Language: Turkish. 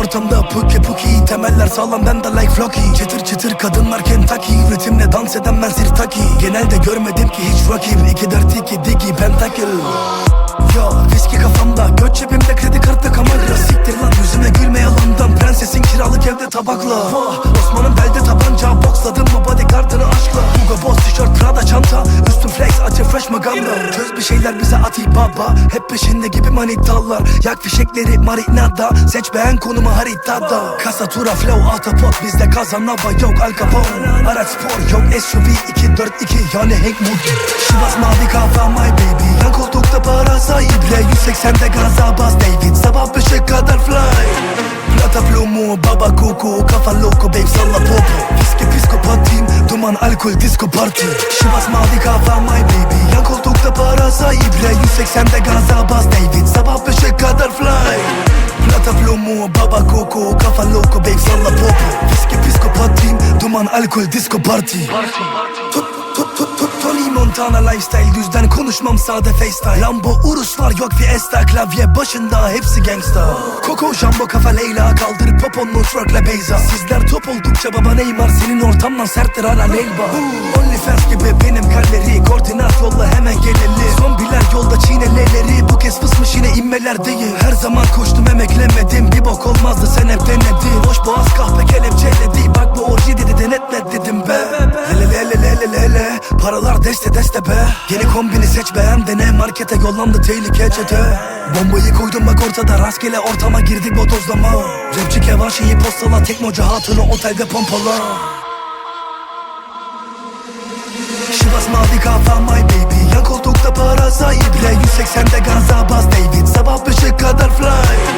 ortamda puki puki Temeller sağlam ben de like flocky. Çıtır çıtır kadınlar Kentucky Ritimle dans eden ben sirtaki. Genelde görmedim ki hiç rakip 2 4 2 digi pentakill. Ya viski kafamda Göt cebimde kredi kartı kamera Siktir lan yüzüme gülme yalandan. Prensesin kiralık evde tabakla. Vah, Osman'ın belde tabanca Boxladım mı bodyguardını aşkla. Hugo Boss tişört Prada çanta. Üstüm flex acı fresh maganda bir şeyler bize ati baba. Hep peşinde gibi manitalar. Yak fişekleri marinada. Seç beğen konumu haritada. Kasatura flow autopot Bizde kazanava yok Al Capone. Araç spor yok SUV 242 yani Hank Moody. Şivas mavi kafa my baby. Yan koltukta para sahiple 180'de gaza bas David. Sabah beşe kadar fly. Plata plomo, baba koko Kafa loco babe salla alkol disco party. Şivas mavi kafa my baby. Yan koltukta para sahiple. 180'de gaza bas David. Sabah beşe kadar fly. Plata plomo, baba koko. Kafa loco babe salla popo. Viski psikopatiyim Duman alkol disco party. Tut Tony Montana lifestyle Düzden konuşmam sade FaceTime. Lambo Urus var yok Fiesta Klavye başında hepsi gangsta. Coco Jumbo kafa Leyla Kaldır poponlu truckla Beyza. Sizler top oldukça baba Neymar Senin ortamdan serttir hala Nelba Onlyfans gibi benim kalleri Koordinat yolla hemen geleli. Zombiler yolda çiğneleleri Bu kez fısmış yine inmeler değil. Her zaman koştum emeklemedim Bir bok olmazdı sen hep denedin. Boş boğaz kahpe deste deste be. Yeni kombini seç beğen dene Markete yollandı tehlike çete. Bombayı koydum bak ortada Rastgele ortama girdik botozlama. Rapçi kevaşeyi postala Teknocu hatunu otelde pompala. Şivas mavi kafa my baby. Yan koltukta para sahiple 180'de gaza bas David. Sabah beşe kadar fly